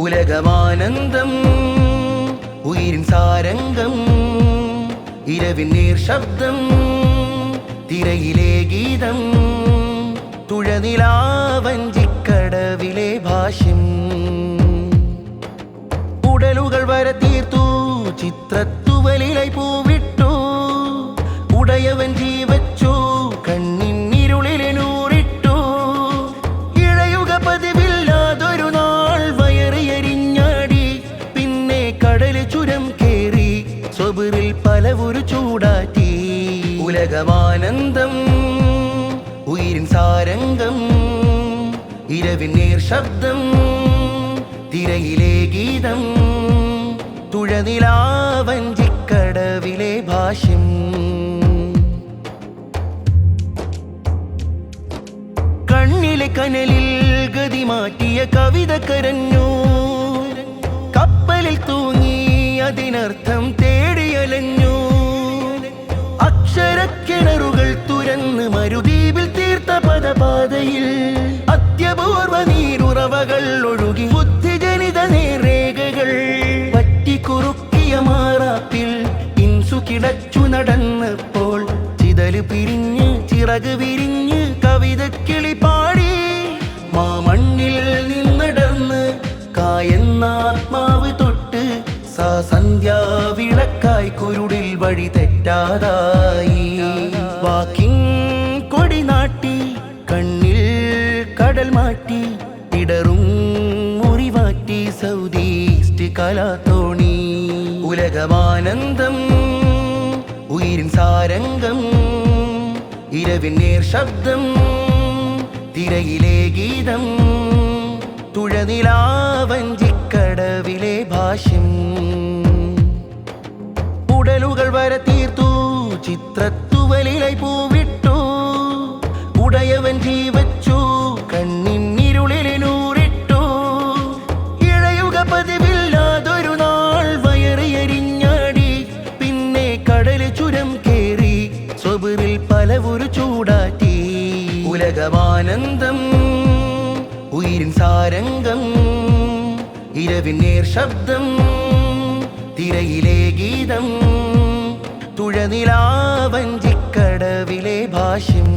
ഉലകമാനന്ദം ഉയിരിൻ സാരംഗം ഇരവിൻ നീർ ശബ്ദം തിരയിലെ ഗീതം തുഴനിലാവഞ്ചിക്കടവിലെ ഭാഷ്യം. ഉടലുകൾ വര തീർത്തു ചിത്രത്തുവലിലൈ പൂവിട്ടു ഉടയവൻ ജീവച്ചു ചൂടാറ്റി. ഉലകമാനന്ദം ഉയിരിൻ സാരംഗം ഇരവിൻ നേർ ശബ്ദം തിരയിലെ ഗീതം തുഴനിലാവഞ്ചിക്കടവിലെ ഭാഷ്യം. കണ്ണിലെ കനലിൽ ഗതി മാറ്റിയ കവിത കരഞ്ഞു. കപ്പലിൽ തൂങ്ങി അതിനർത്ഥം തേടിയലഞ്ഞു. പദപാതയിൽ അത്യപൂർവ നീരുറവകൾ ഒഴുകി ബുദ്ധിജനിത നേരേഖകൾ പറ്റിക്കുറുക്കിയ മാറാപ്പിൽ ഇൻസു കിടച്ചു നടന്നപ്പോൾ ചിതൽ പിരിഞ്ഞ് ചിറക് വിരിഞ്ഞ് കവിത കിളി പാടി മാമണ്ണിൽ നിന്നിടർന്ന് കായെന്നാത്മാവ് തൊട്ട് സന്ധ്യാ വിളക്കായി കുരുടിൽ വഴി തെറ്റാതായി. വാക്കിംഗ് കൊടി നാട്ടി കണ്ണിൽ കടൽ മാറ്റി ഇടറും മുറിവാറ്റി സൗദി ഈസ്റ്റ് കലാത്തോണി. ഉലകമാനന്ദം ഉയിരിൻ സാരംഗം ഇരവിൻ നേർ ശബ്ദം തിരയിലെ ഗീതം തുഴനിലാവഞ്ചിക്കടവിലെ ഭാഷ്യം. ഉടലുകൾ വരെ തീർത്തു ചിത്രത്തുവലിലൈ പൂവിട്ടു ഉടയവൻ ജീവച്ചു കണ്ണിൻ ഇരുളിലിനൂറിട്ടു ഇഴയുക പതിവില്ലാതൊരു നാൾ വയറിയരിഞ്ഞാടി. പിന്നെ കടൽ ചുരം കേറി സ്വബിറിൽ പലവുരു ചൂടാറ്റി. ഉലകമാനന്ദം ഉയിരിൻ സാരംഗം ഇരവിൻ നേർ ശബ്ദം തിരയിലെ ഗീതം തുഴനിലാവഞ്ചിക്കടവിലെ ഭാഷ്യം.